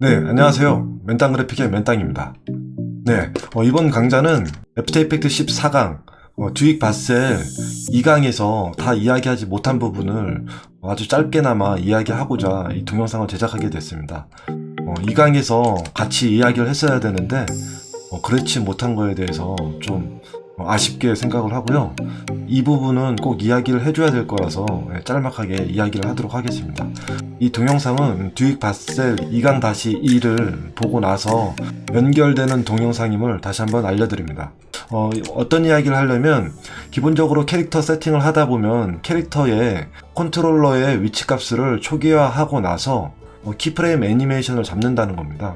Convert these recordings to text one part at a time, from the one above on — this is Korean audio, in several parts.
네, 안녕하세요. 맨땅 그래픽의 맨땅입니다. 네, 어, 이번 강좌는 애프터 이펙트 14강, 어, 듀익 바셀 2강에서 다 이야기하지 못한 부분을 아주 짧게나마 이야기하고자 이 동영상을 제작하게 됐습니다. 어, 2강에서 같이 이야기를 했어야 되는데, 어, 그렇지 못한 거에 대해서 좀 어, 아쉽게 생각을 하고요. 이 부분은 꼭 이야기를 해줘야 될 거라서 예, 짤막하게 이야기를 하도록 하겠습니다. 이 동영상은 듀익 바셀 2강 다시 2를 보고 나서 연결되는 동영상임을 다시 한번 알려드립니다. 어, 어떤 이야기를 하려면 기본적으로 캐릭터 세팅을 하다 보면 캐릭터의 컨트롤러의 위치 값을 초기화하고 나서 어, 키프레임 애니메이션을 잡는다는 겁니다.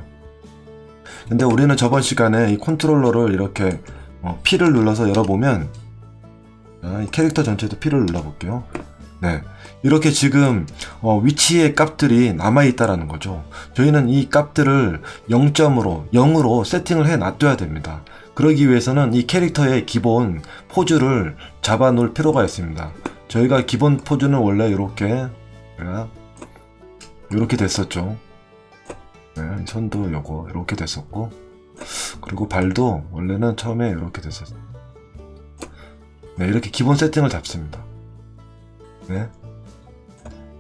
근데 우리는 저번 시간에 이 컨트롤러를 이렇게 어, P를 눌러서 열어보면 자, 이 캐릭터 전체도 P를 눌러볼게요. 네. 이렇게 지금 어, 위치의 값들이 남아있다라는 거죠. 저희는 이 값들을 0점으로, 0으로 세팅을 해 놔둬야 됩니다. 그러기 위해서는 이 캐릭터의 기본 포즈를 잡아 놓을 필요가 있습니다. 저희가 기본 포즈는 원래 이렇게, 이렇게 됐었죠. 네, 손도 요거, 이렇게 됐었고, 그리고 발도 원래는 처음에 이렇게 됐었어요. 네, 이렇게 기본 세팅을 잡습니다. 네.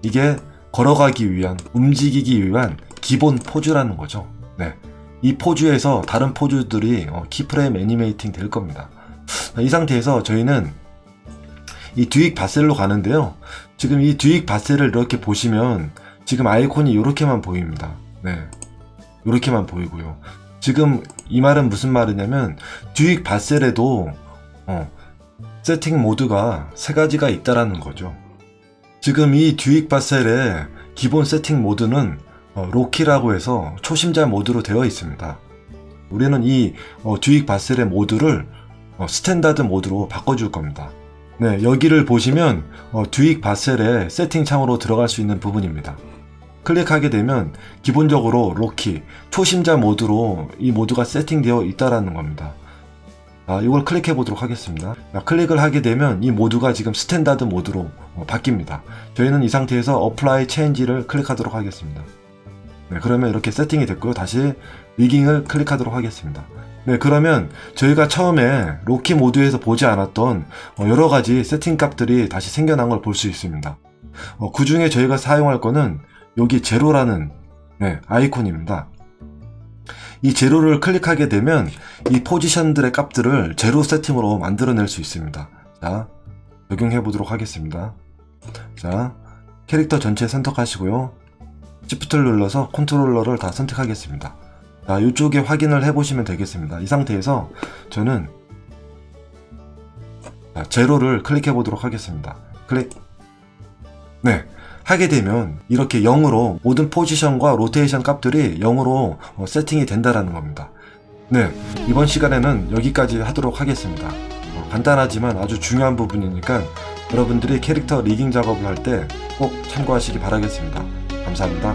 이게 걸어가기 위한, 움직이기 위한 기본 포즈라는 거죠. 네. 이 포즈에서 다른 포즈들이 어, 키프레임 애니메이팅 될 겁니다. 이 상태에서 저희는 이 듀익 바셀로 가는데요. 지금 이 듀익 바셀을 이렇게 보시면 지금 아이콘이 이렇게만 보입니다. 네. 이렇게만 보이고요. 지금 이 말은 무슨 말이냐면 듀익 바셀에도 어, 세팅 모드가 세 가지가 있다라는 거죠. 지금 이 듀익 바셀의 기본 세팅 모드는 어, 로키라고 해서 초심자 모드로 되어 있습니다. 우리는 이 어, 듀익 바셀의 모드를 어, 스탠다드 모드로 바꿔줄 겁니다. 네, 여기를 보시면 어, 듀익 바셀의 세팅 창으로 들어갈 수 있는 부분입니다. 클릭하게 되면 기본적으로 로키, 초심자 모드로 이 모드가 세팅되어 있다라는 겁니다. 아, 이걸 클릭해 보도록 하겠습니다. 자, 클릭을 하게 되면 이 모드가 지금 스탠다드 모드로 어, 바뀝니다. 저희는 이 상태에서 어플라이 체인지를 클릭하도록 하겠습니다. 네, 그러면 이렇게 세팅이 됐고요. 다시 리깅을 클릭하도록 하겠습니다. 네, 그러면 저희가 처음에 로키 모드에서 보지 않았던 어, 여러 가지 세팅 값들이 다시 생겨난 걸 볼 수 있습니다. 어, 그 중에 저희가 사용할 거는 여기 제로라는 네, 아이콘입니다. 이 제로를 클릭하게 되면 이 포지션들의 값들을 제로 세팅으로 만들어낼 수 있습니다. 자, 적용해 보도록 하겠습니다. 자, 캐릭터 전체 선택하시고요. Shift를 눌러서 컨트롤러를 다 선택하겠습니다. 자, 이쪽에 확인을 해보시면 되겠습니다. 이 상태에서 저는 자, 제로를 클릭해 보도록 하겠습니다. 클릭. 네. 하게 되면 이렇게 0으로 모든 포지션과 로테이션 값들이 0으로 어, 세팅이 된다라는 겁니다. 네. 이번 시간에는 여기까지 하도록 하겠습니다. 어, 간단하지만 아주 중요한 부분이니까 여러분들이 캐릭터 리깅 작업을 할 때 꼭 참고하시기 바라겠습니다. 감사합니다.